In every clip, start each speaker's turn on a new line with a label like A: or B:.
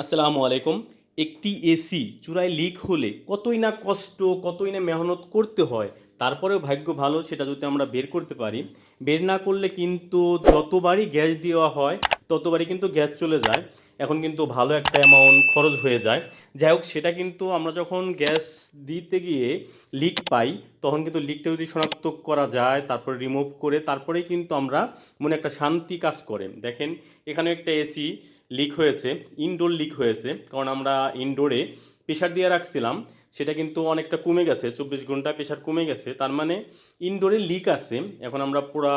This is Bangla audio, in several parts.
A: আসসালামু আলাইকুম। একটি এসি চূড়ায় লিক হলে কতই না কষ্ট, কতই না মেহনত করতে হয়, তারপরেও ভাগ্য ভালো, সেটা যদি আমরা বের করতে পারি। বের না করলে কিন্তু যতবারই গ্যাস দেওয়া হয়, ততবারই কিন্তু গ্যাস চলে যায়। এখন কিন্তু ভালো একটা অ্যামাউন্ট খরচ হয়ে যায়। যাই হোক, সেটা কিন্তু আমরা যখন গ্যাস দিতে গিয়ে লিক পাই, তখন কিন্তু লিকটা যদি শনাক্ত করা যায়, তারপরে রিমুভ করে, তারপরেই কিন্তু আমরা মনে একটা শান্তি কাজ করে। দেখেন এখানে একটা এসি লিক হয়েছে ইনডোর লিক হয়েছে, কারণ আমরা ইনডোরে প্রেশার দিয়ে রাখছিলাম, সেটা কিন্তু অনেকটা কমে গেছে, চব্বিশ ঘণ্টা প্রেশার কমে গেছে, তার মানে ইনডোরে লিক আছে। এখন আমরা পুরা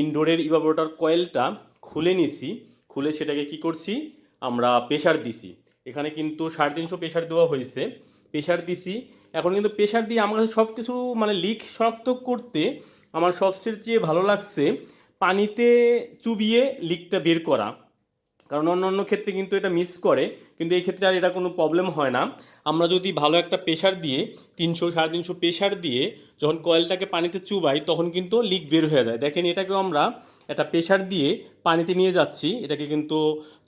A: ইনডোরের ইভাবোটার কয়েলটা খুলে নিছি, খুলে সেটাকে কি করছি, আমরা প্রেশার দিছি। এখানে কিন্তু সাড়ে তিনশো প্রেশার দেওয়া হয়েছে প্রেশার দিছি। এখন কিন্তু প্রেশার দিয়ে আমার কাছে সব কিছু মানে লিক শনাক্ত করতে আমার সবচেয়ে চেয়ে ভালো লাগছে পানিতে চুবিয়ে লিকটা বের করা। কারণ অন্য অন্য ক্ষেত্রে কিন্তু এটা মিস করে, কিন্তু এই ক্ষেত্রে আর এটা কোনো প্রবলেম হয় না। আমরা যদি ভালো একটা প্রেশার দিয়ে, তিনশো, সাড়ে তিনশো প্রেশার দিয়ে যখন কয়েলটাকে পানিতে চুবাই, তখন কিন্তু লিক বের হয়ে যায়। দেখেন, এটাকেও আমরা একটা প্রেশার দিয়ে পানিতে নিয়ে যাচ্ছি। এটাকে কিন্তু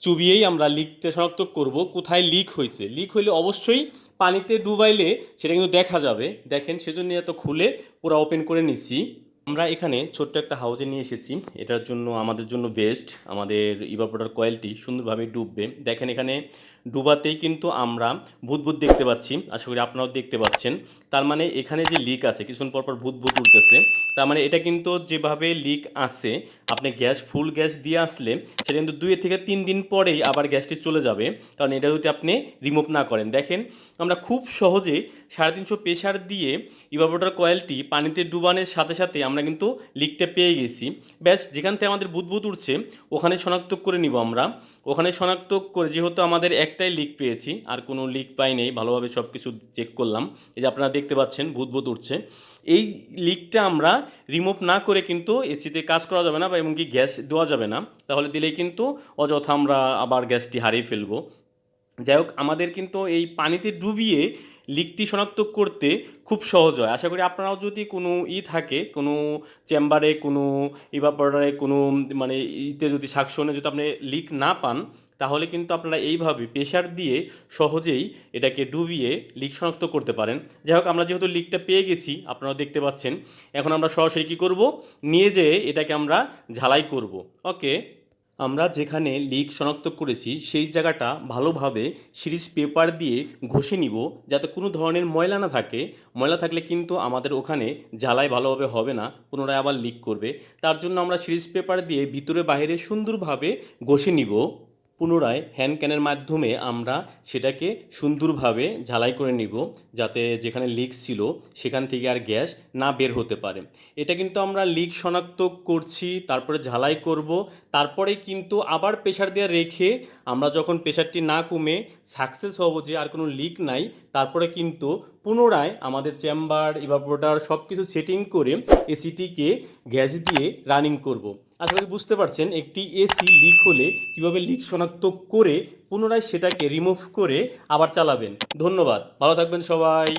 A: চুবিয়েই আমরা লিকটা শনাক্ত করব, কোথায় লিক হয়েছে। লিক হইলে অবশ্যই পানিতে ডুবাইলে সেটা কিন্তু দেখা যাবে। দেখেন সেজন্য এত খুলে পুরো ওপেন করে নিচ্ছি। আমরা এখানে ছোট্ট একটা হাউজে নিয়ে এসেছি। এটার জন্য, আমাদের জন্য বেস্ট আমাদের ইভাপোটার কয়েলটি সুন্দরভাবে ডুববে। দেখেন এখানে ডুবাতেই কিন্তু আমরা ভূত দেখতে পাচ্ছি। আশা করি আপনারাও দেখতে পাচ্ছেন। তার মানে এখানে যে লিক আছে, কিছুক্ষণ পর পর ভূত ভূত উঠতেছে। তার মানে এটা কিন্তু যেভাবে লিক আছে, আপনি গ্যাস ফুল গ্যাস দিয়ে আসলে সেটা কিন্তু দুই থেকে তিন দিন পরেই আবার গ্যাসটি চলে যাবে। কারণ এটা যদি আপনি রিমুভ না করেন। দেখেন, আমরা খুব সহজে সাড়ে তিনশো প্রেশার দিয়ে ইভাপোটার কয়েলটি পানিতে ডুবানোর সাথে সাথে আমরা কিন্তু লিকটা পেয়ে গেছি। ব্যাস, যেখান থেকে আমাদের বুদবুদ উঠছে, ওখানে শনাক্ত করে নিব আমরা। ওখানে শনাক্ত করে, যেহেতু আমাদের একটাই লিক পেয়েছি, আর কোনো লিক পাই নেই, ভালোভাবে সব কিছু চেক করলাম। এই যে আপনারা দেখতে পাচ্ছেন বুদবুদ উঠছে। এই লিকটা আমরা রিমুভ না করে কিন্তু এসিতে কাজ করা যাবে না বা এমনকি গ্যাস দেওয়া যাবে না। তাহলে দিলেই কিন্তু অযথা আমরা আবার গ্যাসটি হারিয়ে ফেলব। যাই হোক, আমাদের কিন্তু এই পানিতে ডুবিয়ে লিকটি শনাক্ত করতে খুব সহজ হয়। আশা করি আপনারাও যদি কোনো ই থাকে, কোনো চেম্বারে, কোনো ইভাপোরেটারে কোনো মানে ইতে যদি সাকশনে যদি আপনি লিক না পান, তাহলে কিন্তু আপনারা এইভাবে প্রেশার দিয়ে সহজেই এটাকে ডুবিয়ে লিক শনাক্ত করতে পারেন। যাই হোক, আমরা যেহেতু লিকটা পেয়ে গেছি, আপনারাও দেখতে পাচ্ছেন। এখন আমরা সরাসরি কী করব? নিয়ে যেয়ে এটাকে আমরা ঝালাই করব। ওকে আমরা যেখানে লিক শনাক্ত করেছি, সেই জায়গাটা ভালোভাবে সিরিজ পেপার দিয়ে ঘষে নিব যাতে কোনো ধরনের ময়লা না থাকে। ময়লা থাকলে কিন্তু আমাদের ওখানে জ্বালাই ভালোভাবে হবে না, পুনরায় আবার লিক করবে। তার জন্য আমরা সিরিজ পেপার দিয়ে ভিতরে বাইরে সুন্দরভাবে ঘষে নিব। পুনরায় হ্যান্ড ক্যানের মাধ্যমে আমরা সেটাকে সুন্দরভাবে ঝালাই করে নিব, যাতে যেখানে লিক ছিল সেখান থেকে আর গ্যাস না বের হতে পারে। এটা কিন্তু আমরা লিক শনাক্ত করছি, তারপরে ঝালাই করব তারপরে কিন্তু আবার প্রেশার দিয়ে রেখে আমরা যখন প্রেশারটি না কমে সাকসেস হব যে আর কোনো লিক নাই, তারপরে কিন্তু পুনরায় আমাদের চেম্বার ইভাপোরেটার সব কিছু সেটিং করে এসিটিকে গ্যাস দিয়ে রানিং করব। আশা করি বুঝতে পারছেন, একটি এসি লিক হলে কীভাবে লিক শনাক্ত করে পুনরায় সেটাকে রিমুভ করে আবার চালাবেন ধন্যবাদ, ভালো থাকবেন সবাই